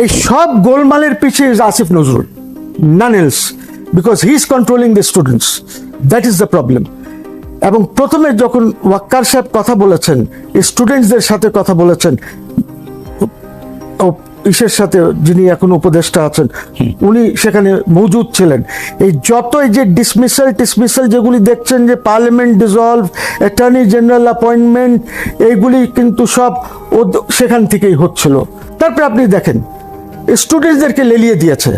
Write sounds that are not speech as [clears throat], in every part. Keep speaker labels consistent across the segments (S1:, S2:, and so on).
S1: এই সব গোলমালের পিছিয়ে is Asif Nazrul none else because he is controlling the students that is the problem এবং প্রথমে যখন ওয়াক্কার সাহেব কথা বলেছেন স্টুডেন্টসদের সাথে কথা বলেছেন ইসের সাথে যিনি এখন উপদেষ্টা আছেন, উনি সেখানে মজুদ ছিলেন। এই যত এই যে ডিসমিসাল টিসমিসাল যেগুলি দেখছেন যে parliament dissolve attorney general appointment এইগুলি কিন্তু সব সেখান থেকেই হচ্ছিল। তারপরে আপনি দেখেন স্টুডেন্টসদেরকে লেলিয়ে দিয়েছে।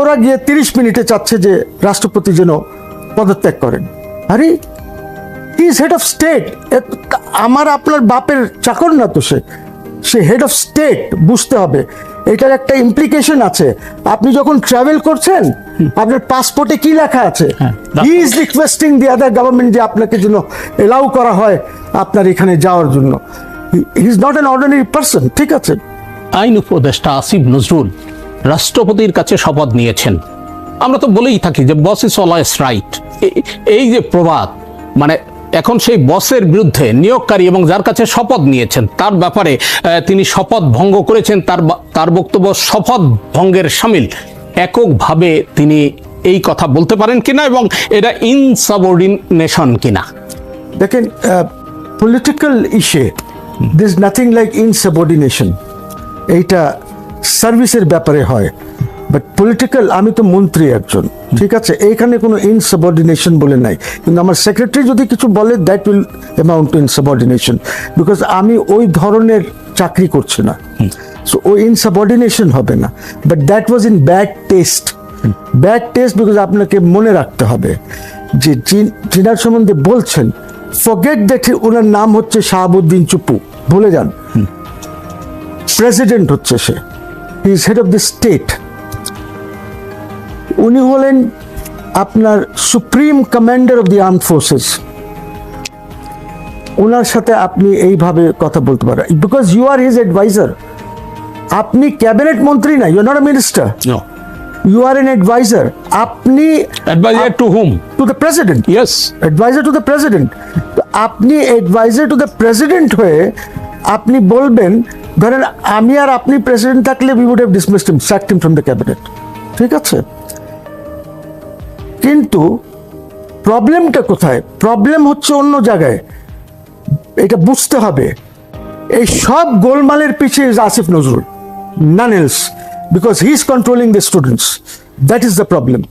S1: ওরা গিয়ে তিরিশ মিনিটে চাচ্ছে যে রাষ্ট্রপতি যেন পদত্যাগ করেন। আরে he is head of state আমার আপনার বাপের চাকর না তো সে। সে হেড অফ স্টেট বুঝতে হবে। এটার একটা ইমপ্লিকেশন আছে। আপনি যখন ট্রাভেল করছেন আপনার পাসপোর্টে কি লেখা আছে? He is requesting the other government যে আপনাকে যেন এলাউ করা হয় আপনার এখানে যাওয়ার জন্য। He is not an ordinary person ঠিক আছে?
S2: আইন উপদেষ্টা আসিফ নজরুল রাষ্ট্রপতির কাছে শপথ নিয়েছেন। আমরা তো বলেই থাকি যে বস ইজ অলওয়েজ রাইট এই যে প্রবাদ মানে এখন সেই বসের বিরুদ্ধে নিয়োগকারী এবং যার কাছে শপথ নিয়েছেন, তার ব্যাপারে তিনি শপথ ভঙ্গ করেছেন, তার তার বক্তব্য শপথ ভঙ্গের সামিল। এককভাবে তিনি এই কথা বলতে পারেন কিনা এবং এটা ইনসাবর্ডিনেশন কিনা?
S1: দেখেন political issue this nothing like insubordination এইটা সার্ভিসের ব্যাপারে হয়। বাট পলিটিক্যাল আমি তো মন্ত্রী একজন ঠিক আছে? এইখানে কোনো ইনসাবর্ডিনেশন বলে নাই। কিন্তু আমার সেক্রেটারি যদি কিছু বলে that will amount to insubordination because আমি ওই ধরনের চাকরি করছি না। সো ওই ইনসাবর্ডিনেশন হবে না। But that was in bad taste bad taste because আপনাকে মনে রাখতে হবে যে যিন- যিনার সম্বন্ধে বলছেন ফরগেট দ্যাট ওনার নাম হচ্ছে শাহাবুদ্দিন চুপু। ভুলে যান। প্রেসিডেন্ট হচ্ছে সে। Is head of the state উনি হলেন আপনার supreme commander of the arm forces. ওনার সাথে আপনি এইভাবে কথা বলতে পারেন। Because you are his adviser আপনি ক্যাবিনেট মন্ত্রী না you not a minister you are an adviser আপনি
S2: adviser to hmm
S1: to the president
S2: yes
S1: adviser to the president আপনি অ্যাডভাইজার টু দ্য প্রেসিডেন্ট হয়ে আপনি বলবেন ধরেন আমি আর আপনি প্রেসিডেন্ট থাকলে we would have dismissed him sacked him from the cabinet ঠিক আছে? কিন্তু প্রবলেমটা কোথায়? প্রবলেম হচ্ছে অন্য জায়গায়। এটা বুঝতে হবে। এই সব গোলমালের পিছিয়ে is Asif Nazrul none else because he is controlling the students that is the problem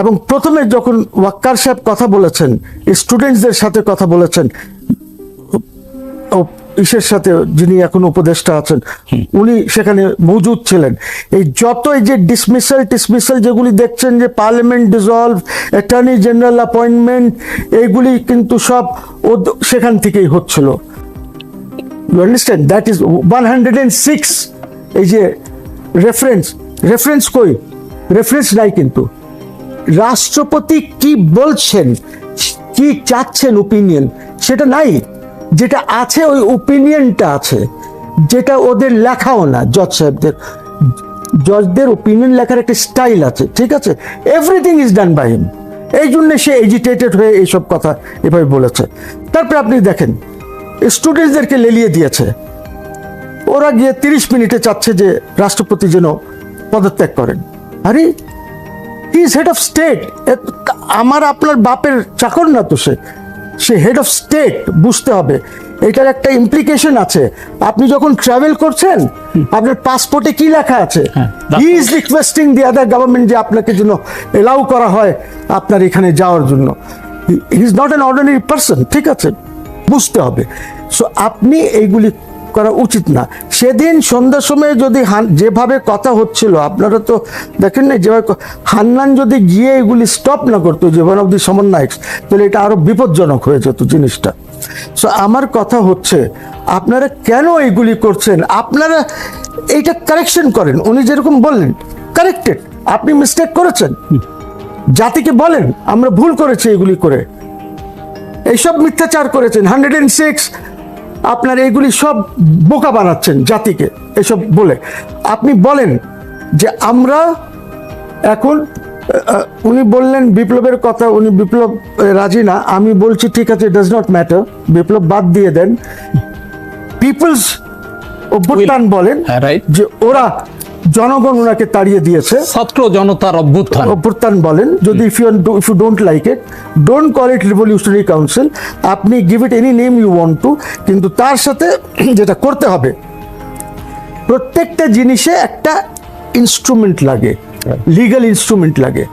S1: এবং প্রথমে যখন ওয়াক্কার সাহেব কথা বলেছেন স্টুডেন্টসদের সাথে কথা বলেছেন ইসের সাথে যিনি এখন উপদেষ্টা আছেন উনি সেখানে মজুদ ছিলেন। এই যত এই যে ডিসমিসাল টিসমিসাল যেগুলি দেখছেন যে parliament dissolve attorney general appointment এইগুলি কিন্তু সব সেখান থেকেই হচ্ছিল। You understand that is one hundred and six এই যে রেফারেন্স রেফারেন্স কই? রেফারেন্স নাই কিন্তু। রাষ্ট্রপতি কি বলছেন কি চাচ্ছেন ওপিনিয়ন সেটা নাই। যেটা আছে ওই ওপিনিয়নটা আছে। যেটা ওদের লেখাও না জজ সাহেবদের। জজদের ওপিনিয়ন লেখার একটা স্টাইল আছে, ঠিক আছে? Everything is done by him এই জন্য সে এজিটেটেড হয়ে এইসব কথা এভাবে বলেছে। তারপরে আপনি দেখেন স্টুডেন্টসদেরকে লেলিয়ে দিয়েছে। ওরা গিয়ে তিরিশ মিনিটে চাচ্ছে যে রাষ্ট্রপতি যেন পদত্যাগ করেন। আরে ইজ হেড অফ স্টেট আমার আপনার বাপের চাকর না তো সে। সে হেড অফ স্টেট বুঝতে হবে। এটার একটা ইমপ্লিকেশন আছে। আপনি যখন ট্রাভেল করছেন আপনার পাসপোর্টে কি লেখা আছে? He is requesting the other government যে আপনাকে জন্য এলাউ করা হয় আপনার এখানে যাওয়ার জন্য। He is not an ordinary person ঠিক আছে? বুঝতে হবে। সো আপনি এইগুলি করা উচিত না। সেদিন সন্ধ্যার সময় যদি যেভাবে কথা হচ্ছিল, আপনারা তো দেখেন না যেভাবে হান্নান যদি গিয়ে এগুলি স্টপ না করতো, যে ওয়ান দি সমন্বয়ক, তাহলে এটা আরও বিপজ্জনক হয়ে যেত জিনিসটা। সো আমার কথা হচ্ছে, আপনারা কেন এইগুলি করছেন? আপনারা এইটা কারেকশন করেন। উনি যেরকম বললেন কারেক্টেড আপনি মিস্টেক করেছেন। জাতিকে বলেন, আমরা ভুল করেছি এগুলি করে। এইসব মিথ্যাচার করেছেন। হান্ড্রেড অ্যান্ড সিক্স আপনার এইগুলি সব বোকা বানাচ্ছেন জাতিকে এসব বলে। আপনি বলেন যে আমরা এখন উনি বললেন বিপ্লবের কথা উনি বিপ্লব রাজি না। আমি বলছি ঠিক আছে ডাজ নট ম্যাটার বিপ্লব বাদ দিয়ে দেন। পিপলস অভ্যুত্থান বলেন
S2: হ্যাঁ,
S1: যে ওরা জনগণ ওনাকে তাড়িয়ে দিয়েছে।
S2: ছাত্র জনতার অভ্যুত্থান।
S1: অভ্যুত্থান বলেন যদি if you if you don't like it don't call it revolutionary council আপনি give it any name you want to কিন্তু তার সাথে [clears throat] যেটা করতে হবে প্রত্যেকটা জিনিসে একটা ইনস্ট্রুমেন্ট লাগে লিগ্যাল ইনস্ট্রুমেন্ট লাগে।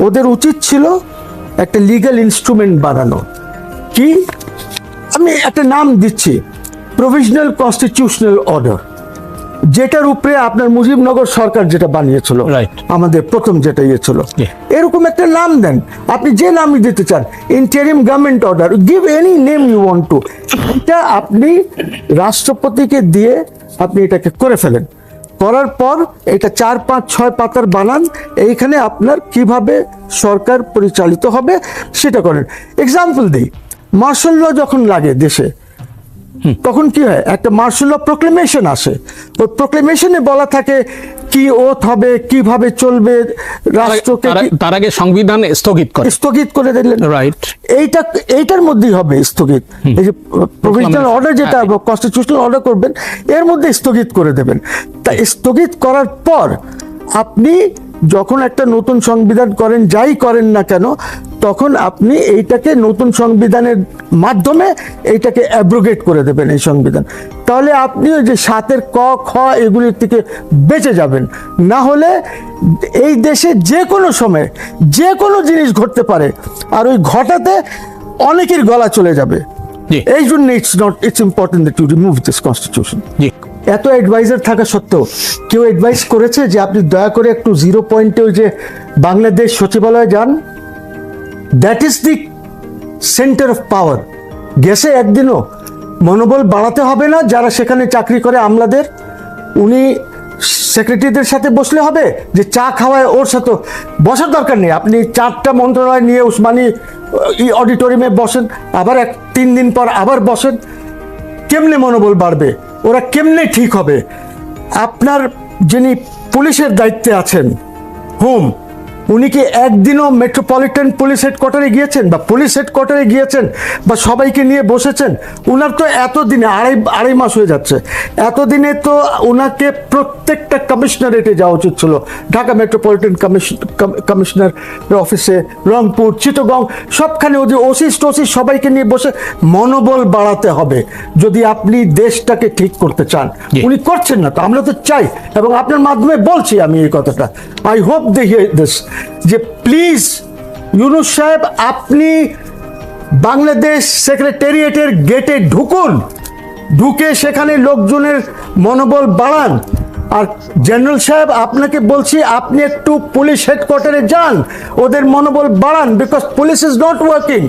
S1: ওদের উচিত ছিল একটা লিগ্যাল ইনস্ট্রুমেন্ট বানানো। কি? আমি একটা নাম দিচ্ছি প্রভিশনাল কনস্টিটিউশনাল অর্ডার যেটার উপরে আপনার মুজিবনগর সরকার যেটা বানিয়েছিল. আমাদের প্রথম যেটা ইয়ে ছিল এরকম একটা নাম দেন। আপনি যে নামই দিতে চান interim government order give any name you want to এটা আপনি রাষ্ট্রপতিকে দিয়ে আপনি এটাকে করে ফেলেন। করার পর এটা চার পাঁচ ছয় পাতার বানান এইখানে আপনার কীভাবে সরকার পরিচালিত হবে সেটা করেন। এক্সাম্পল দিই মার্শাল ল যখন লাগে দেশে তখন কি হয়? একটা মার্শাল ল প্রোক্লেমেশন আসে। ওই প্রোক্লেমেশনে বলা থাকে কি ওথ হবে কীভাবে চলবে রাষ্ট্রকে
S2: তার- তার আগে সংবিধান স্থগিত করে।
S1: স্থগিত করে দিলেন
S2: রাইট
S1: এইটা এইটার মধ্যেই হবে স্থগিত। এই যে প্রভিশনাল অর্ডার যেটা কনস্টিটিউশনাল অর্ডার করবেন এর মধ্যে স্থগিত করে দেবেন। তা স্থগিত করার পর আপনি যখন একটা নতুন সংবিধান করেন যাই করেন না কেন তখন আপনি এইটাকে নতুন সংবিধানের মাধ্যমে এইটাকে অ্যাব্রোগেট করে দেবেন এই সংবিধান। তাহলে আপনি ওই যে সাতের ক খ এগুলির থেকে বেঁচে যাবেন। না হলে এই দেশে যে কোনো সময় যে কোনো জিনিস ঘটতে পারে আর ওই ঘটাতে অনেকের গলা চলে যাবে। এই জন্য it's not it's important that you remove this constitution এত অ্যাডভাইজার থাকা সত্ত্বেও কেউ অ্যাডভাইস করেছে যে আপনি দয়া করে একটু জিরো পয়েন্টে ওই যে বাংলাদেশ সচিবালয়ে যান that is the centre of power গেছে একদিনও। মনোবল বাড়াতে হবে না, যারা সেখানে চাকরি করে আমলাদের, উনি সেক্রেটারিদের সাথে বসলে হবে যে চা খাওয়ায় ওর সাথে। বসার দরকার নেই, আপনি চারটা মন্ত্রণালয় নিয়ে উসমানী অডিটোরিয়ামে বসেন, আবার এক তিন দিন পর আবার বসেন। কেমনে মনোবল বাড়বে? ওরা কেমনে ঠিক হবে? আপনার যিনি পুলিশের দায়িত্বে আছেন হোম উনি কি একদিনও মেট্রোপলিটন পুলিশ হেডকোয়ার্টারে গিয়েছেন বা পুলিশ হেডকোয়ার্টারে গিয়েছেন বা সবাইকে নিয়ে বসেছেন? উনার তো এতদিনে আড়াই আড়াই মাস হয়ে যাচ্ছে। এতদিনে তো ওনাকে প্রত্যেকটা কমিশনারেটে যাওয়া উচিত ছিল। ঢাকা মেট্রোপলিটন কমিশন কমিশনার অফিসে রংপুর চিটগং সবখানে ওই যে ওসিস টসিস সবাইকে নিয়ে বসে মনোবল বাড়াতে হবে। যদি আপনি দেশটাকে ঠিক করতে চান। উনি করছেন না তো আমরা তো চাই। এবং আপনার মাধ্যমে বলছি আমি এই কথাটা। I hope they hear this যে প্লিজ ইউনুস সাহেব, আপনি বাংলাদেশ সেক্রেটারিয়েটের গেটে ঢুকুন, ঢুকে সেখানে লোকজনের মনোবল বাড়ান। আর জেনারেল সাহেব, আপনাকে বলছি, আপনি একটু পুলিশ হেডকোয়ার্টারে যান, ওদের মনোবল বাড়ান because police is not working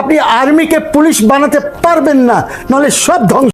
S1: আপনি আর্মিকে পুলিশ বানাতে পারবেন না, নাহলে সব ধ্বংস